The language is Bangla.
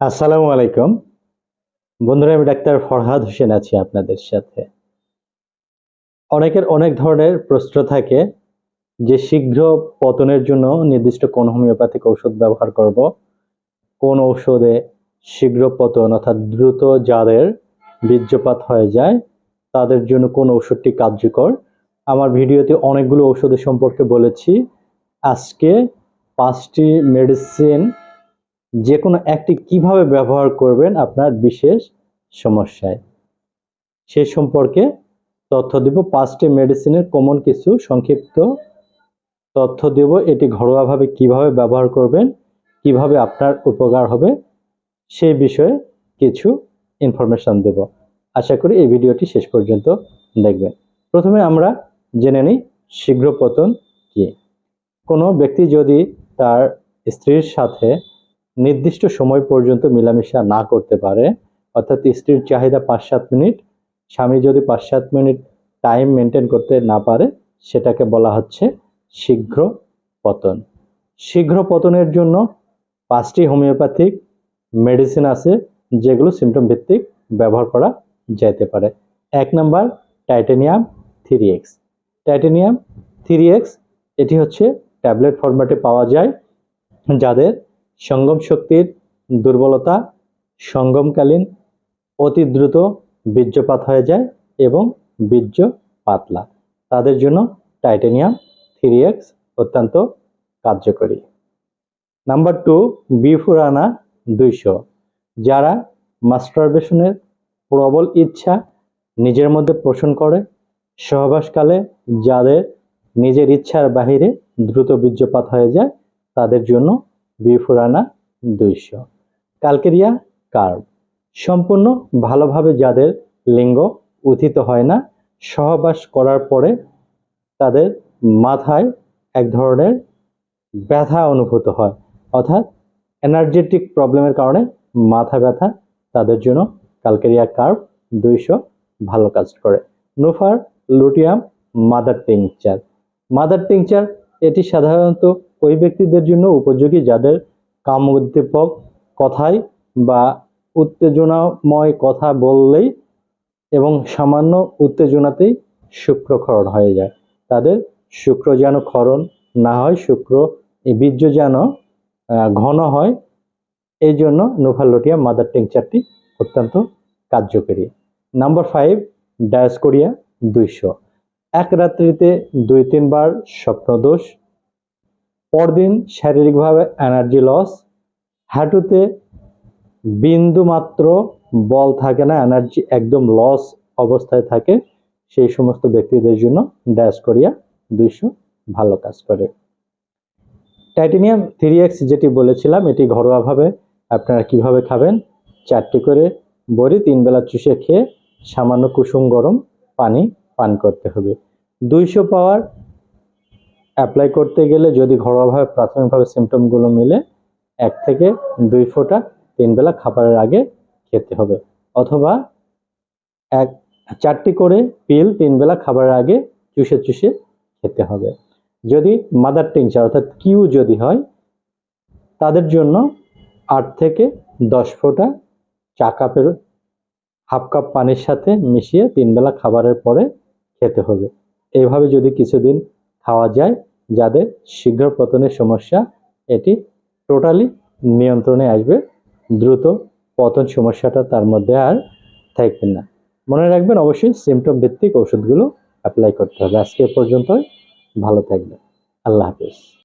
আসসালামু আলাইকুম। বন্ধুরা, আমি ডাক্তার ফরহাদ হোসেন আছি আপনাদের সাথে। অনেকের অনেক ধরনের প্রশ্ন থাকে যে, শীঘ্র পতনের জন্য নির্দিষ্ট কোন হোমিওপ্যাথিক ঔষধ ব্যবহার করব? কোন ঔষধে শীঘ্র পতন অর্থাৎ দ্রুত যাদের বীর্যপাত হয়ে যায়, তাদের জন্য কোন ঔষধটি কার্যকর? আমার ভিডিওতে অনেকগুলো ঔষধের সম্পর্কে বলেছি। আজকে পাঁচটি মেডিসিন যে কোনো একটি কীভাবে ব্যবহার করবেন আপনার বিশেষ সমস্যায়? সে সম্পর্কে তথ্য দিব। পাঁচটি মেডিসিনের কমন কিছু সংক্ষিপ্ত তথ্য দেব। এটি ঘরোয়াভাবে কীভাবে ব্যবহার করবেন, কীভাবে আপনার উপকার হবে সেই বিষয়ে কিছু ইনফরমেশন দেব। আশা করি এই ভিডিওটি শেষ পর্যন্ত দেখবেন। প্রথমে আমরা জেনে নিই শীঘ্র পতন কি। কোনো ব্যক্তি যদি তার স্ত্রীর সাথে নির্দিষ্ট সময় পর্যন্ত মেলামেশা না করতে পারে। অর্থাৎ স্ত্রীর চাহিদা পাঁচ সাত মিনিট, স্বামী যদি পাঁচ সাত মিনিট টাইম মেনটেন করতে না পারে, সেটাকে বলা হচ্ছে শীঘ্র পতন। শীঘ্র পতনের জন্য পাঁচটি হোমিওপ্যাথিক মেডিসিন আছে, যেগুলো সিমটম ভিত্তিক ব্যবহার করা যেতে পারে। এক number, titanium three X. Titanium three X, এটি হচ্ছে ট্যাবলেট ফরম্যাটে পাওয়া যায়, যাদের সঙ্গম শক্তির দুর্বলতা সঙ্গমকালীন অতি দ্রুত বীর্যপাত হয়ে যায় এবং বীর্য পাতলা তাদের জন্য টাইটেনিয়াম থ্রি এক্স অত্যন্ত কার্যকরী। নাম্বার টু, বিফুরানা দুইশো। যারা মাস্টারবেশনের প্রবল ইচ্ছা নিজের মধ্যে পোষণ করে, সহবাসকালে যাদের নিজের ইচ্ছার বাহিরে দ্রুত বীর্যপাত হয়ে যায়, তাদের জন্য বিফুরানা দুইশো। Calcarea carb. সম্পূর্ণ ভালোভাবে যাদের লিঙ্গ উথিত হয় না, সহবাস করার পরে তাদের মাথায় এক ধরনের ব্যথা অনুভূত হয়। অর্থাৎ এনার্জেটিক প্রবলেমের কারণে মাথা ব্যথা তাদের জন্য কালকেরিয়া কার্ভ দুইশো ভালো কাজ করে। Nuphar luteum mother tincture. Mother tincture এটি সাধারণত ওই ব্যক্তিদের জন্য উপযোগী যাদের কাম উদ্দীপক কথায় বা উত্তেজনাময় কথা বললেই এবং সামান্য উত্তেজনাতেই শুক্রক্ষরণ হয়ে যায়। তাদের শুক্র যেন ক্ষরণ না হয়, শুক্র বীর্য যেন ঘন হয়, এই জন্য নোভালোটিয়া মাদার টিংচারটি অত্যন্ত কার্যকরী। নাম্বার ফাইভ, ডায়াসকোরিয়া দুইশো। এক রাত্রিতে দুই তিনবার স্বপ্নদোষ পরদিন শারীরিকভাবে এনার্জি লস হাঁটুতে বিন্দু মাত্র বল থাকে না এনার্জি একদম লস অবস্থায় থাকে, সেই সমস্ত ব্যক্তিদের জন্য ডায়াসকোরিয়া দুইশো ভালো কাজ করে। টাইটেনিয়াম থ্রি এক্স যেটি বলেছিলাম, এটি ঘরোয়াভাবে আপনারা কীভাবে খাবেন? চারটি করে বড়ি, তিন বেলা চুষে খেয়ে সামান্য কুসুম গরম পানি পান করতে হবে। দুইশো পাওয়ার অ্যাপ্লাই করতে গেলে যদি ঘরোয়াভাবে প্রাথমিকভাবে সিমটমগুলো মিলে, এক থেকে দুই ফোঁটা তিন বেলা খাবারের আগে খেতে হবে। অথবা এক, চারটি করে পিল তিন বেলা খাবারের আগে চুষে চুষে খেতে হবে। যদি মাদার টিংচার অর্থাৎ কিউ যদি হয়, তাদের জন্য আট থেকে দশ ফোঁটা চা কাপের হাফ কাপ পানির সাথে মিশিয়ে তিন বেলা খাবারের পরে খেতে হবে। এইভাবে যদি কিছুদিন খাওয়া যায় যাদের শীঘ্র পতনের সমস্যা, এটি টোটালি নিয়ন্ত্রণে আসবে। দ্রুত পতন সমস্যাটা তার মধ্যে আর থাকবে না। মনে রাখবেন অবশ্যই সিমটম ভিত্তিক ওষুধগুলো অ্যাপ্লাই করতে হবে। আজকে পর্যন্ত ভালো থাকবেন। আল্লাহ হাফিজ।